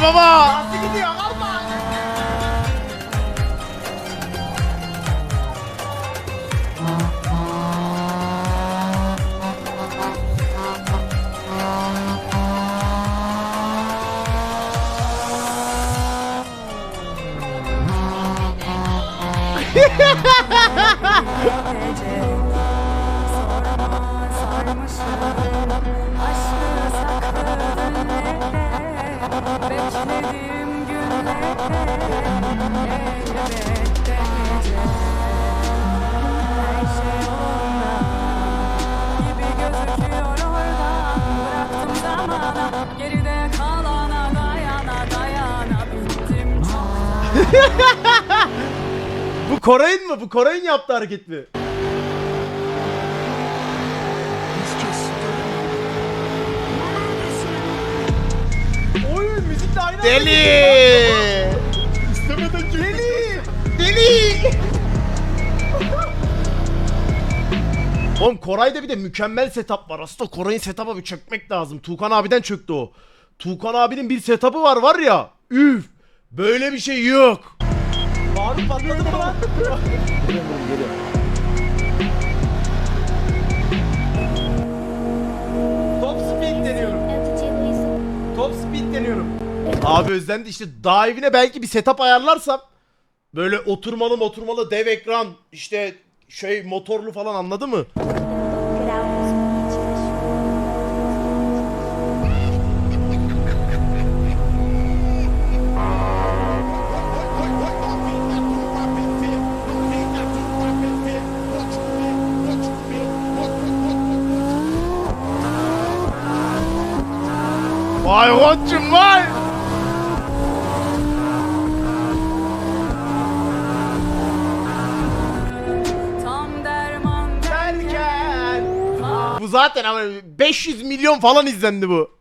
什么？Bu Koray'ın mı? Bu Koray'ın yaptığı hareket mi? Oy müzikle aynı Deli! Oğlum Koray'da bir de mükemmel setup var. Aslında Koray'ın setup'a bir çökmek lazım. Tuğkan abiden çöktü o. Tuğkan abinin bir setup'ı var var ya. Üf! Böyle bir şey yok. Faruk patladı mı lan? Top speed deniyorum. Top speed deniyorum. Abi özlendi işte daha evine belki bir setup ayarlarsam böyle oturmalı oturmalı dev ekran işte şey motorlu falan anladı mı? Vay koçum vay. Zaten ama 500 milyon falan izlendi bu.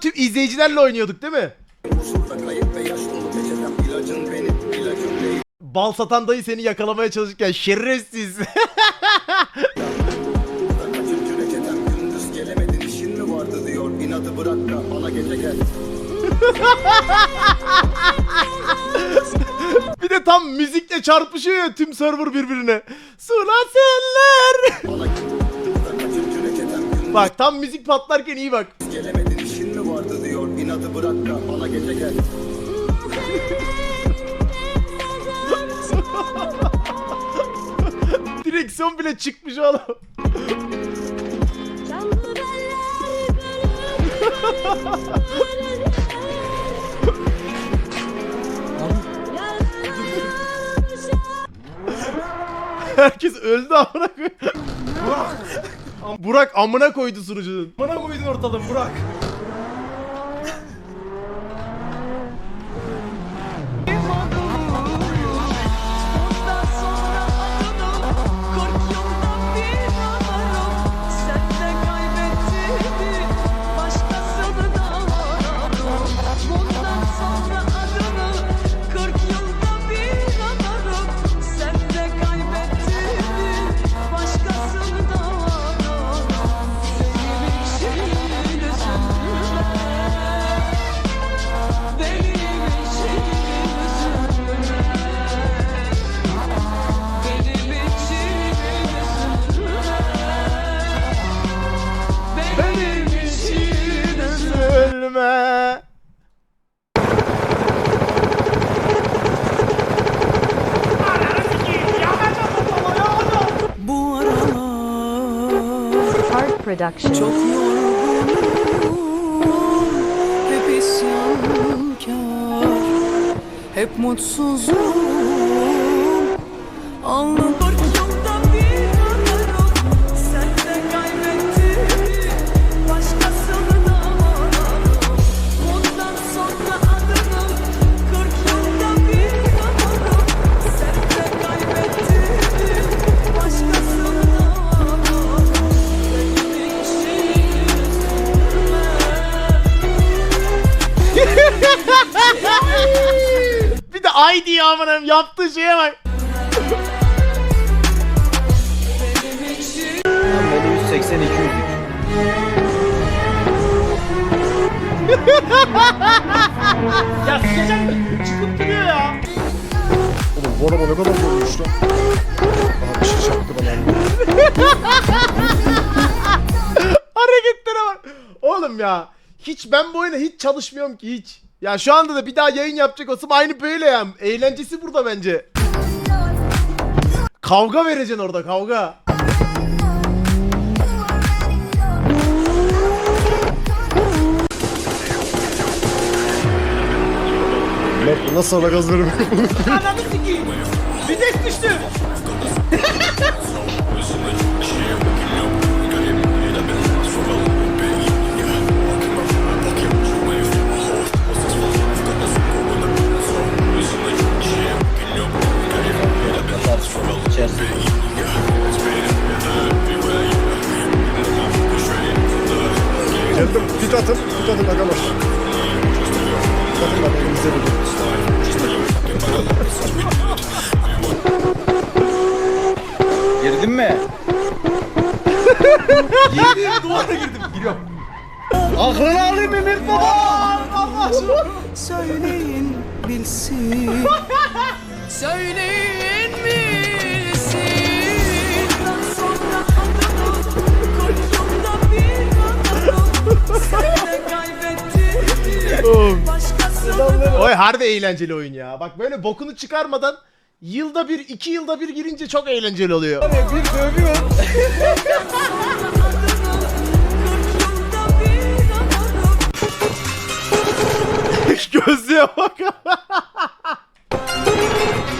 Da tüm izleyicilerle oynuyorduk değil mi? Bal satan dayı seni yakalamaya çalışırken şerefsiz. Bir de tam müzikle çarpışıyor ya tüm server birbirine. Sula seller. Bana kaçıncı reçetem gündüz Bak tam müzik patlarken iyi bak. gelemedin bırak da bana gece gel Direksiyon bile çıkmış oğlum. Herkes öldü amına koy. Burak. Burak amına koydu sunucunun. Amına koydun ortalığın Burak. Hep mutsuzum Alnım ay diye amınım yaptığı şeye bak. Beni 180 200 Ya mi? Çıkıp duruyor ya. Oğlum bu araba ne kadar zormuş lan. Aha bir şey çaktı bana. Hareketlere bak. Oğlum ya. Hiç ben bu oyuna hiç çalışmıyorum ki hiç. Ya şu anda da bir daha yayın yapacak olsam aynı böyle ya. Eğlencesi burada bence. Kavga vereceksin orada kavga. Nasıl ara gaz vermiyor? Ananı sikeyim. Vites düştü. İçerisi. Girdin mi? Girdim duvara girdim. Giriyorum. Aklını alayım Mert baba? Allah. Söyleyin bilsin Söyleyin bilsin sonra bir Başkasını Oy harbi eğlenceli oyun ya. Bak böyle bokunu çıkarmadan yılda bir, iki yılda bir girince çok eğlenceli oluyor. Bir dövüyor. Koynumda bir anım Gözlüğe bak.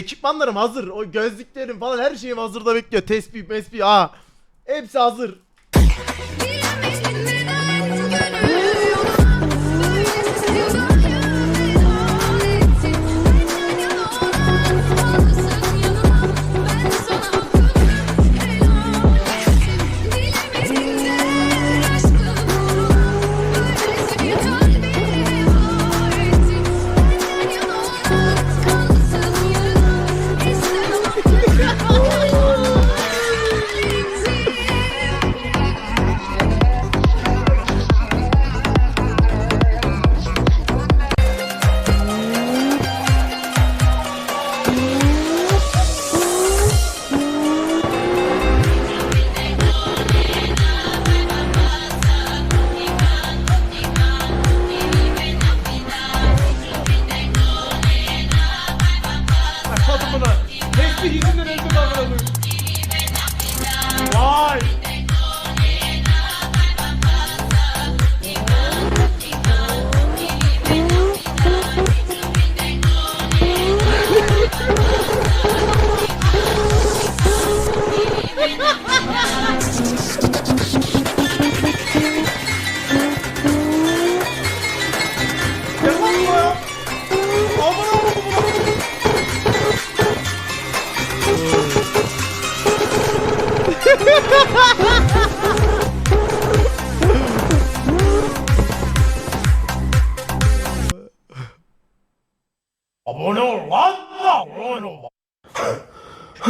ekipmanlarım hazır. O gözlüklerim falan her şeyim hazırda bekliyor. Tespih, mespih, aa. Hepsi hazır.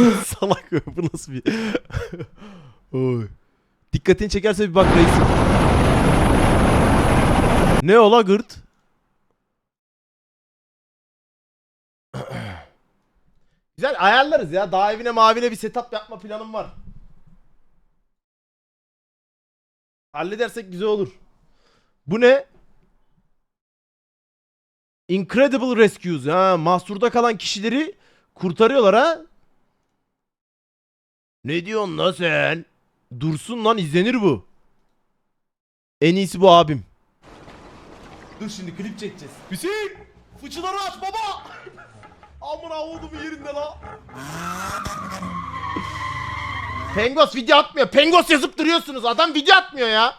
Salak bu nasıl bir... Oy. Dikkatini çekerse bir bak reisim. Ne ola gırt? Güzel ayarlarız ya. Daha evine mavine bir setup yapma planım var. Halledersek güzel olur. Bu ne? Incredible Rescues. Ha, mahsurda kalan kişileri kurtarıyorlar ha. Ne diyorsun lan sen? Dursun lan izlenir bu. En iyisi bu abim. Dur şimdi klip çekeceğiz. Hüseyin! Fıçıları aç baba! Amına oğlumu yerinde la. Pengos video atmıyor. Pengos yazıp duruyorsunuz. Adam video atmıyor ya.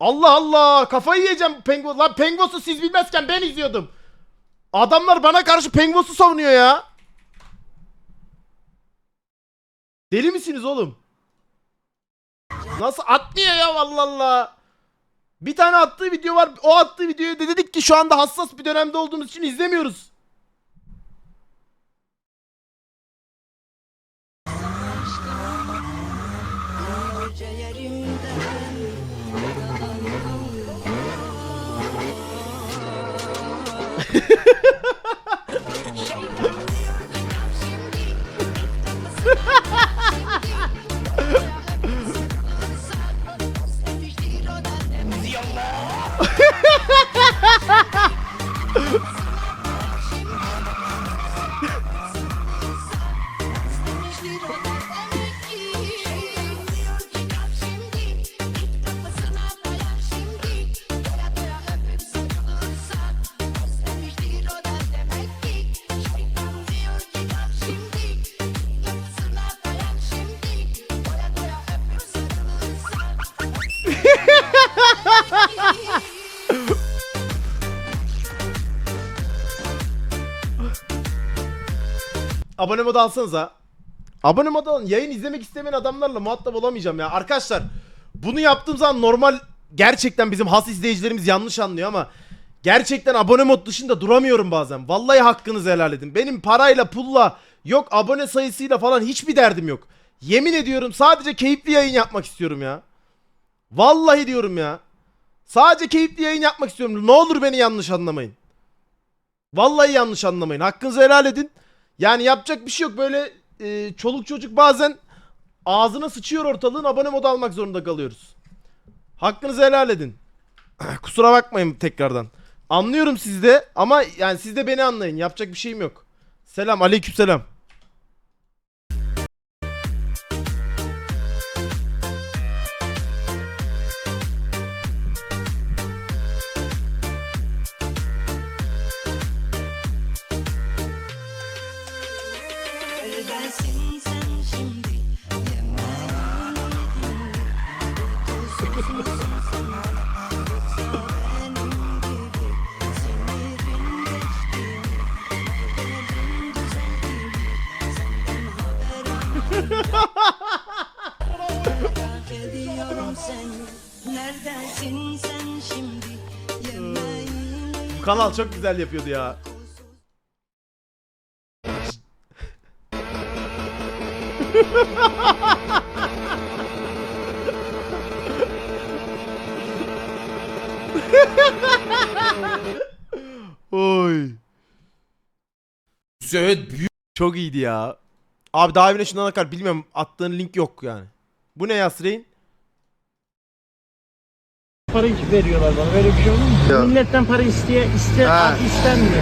Allah Allah. Kafayı yiyeceğim Pengos. Lan Pengos'u siz bilmezken ben izliyordum. Adamlar bana karşı Pengos'u savunuyor ya. Deli misiniz oğlum? Nasıl atlıyor ya Allah Allah. Bir tane attığı video var. O attığı videoyu da dedik ki şu anda hassas bir dönemde olduğumuz için izlemiyoruz. Abone modu alsanıza. Abone modu alın. Yayın izlemek istemeyen adamlarla muhatap olamayacağım ya. Arkadaşlar bunu yaptığım zaman normal gerçekten bizim has izleyicilerimiz yanlış anlıyor ama gerçekten abone mod dışında duramıyorum bazen. Vallahi hakkınızı helal edin. Benim parayla pulla yok abone sayısıyla falan hiçbir derdim yok. Yemin ediyorum sadece keyifli yayın yapmak istiyorum ya. Vallahi diyorum ya. Sadece keyifli yayın yapmak istiyorum. Ne olur beni yanlış anlamayın. Vallahi yanlış anlamayın. Hakkınızı helal edin. Yani yapacak bir şey yok. Böyle e, çoluk çocuk bazen ağzına sıçıyor ortalığın abone modu almak zorunda kalıyoruz. Hakkınızı helal edin. Kusura bakmayın tekrardan. Anlıyorum sizde ama yani siz de beni anlayın. Yapacak bir şeyim yok. Selam aleykümselam. Neredesin Bu kanal çok güzel yapıyordu ya. Oy. Evet büyük. Çok iyiydi ya. Abi daha evine şundan akar bilmiyorum attığın link yok yani. Bu ne Yasreyn? Para veriyorlar bana. Böyle bir şey olur mu? Milletten para isteye iste istenmiyor.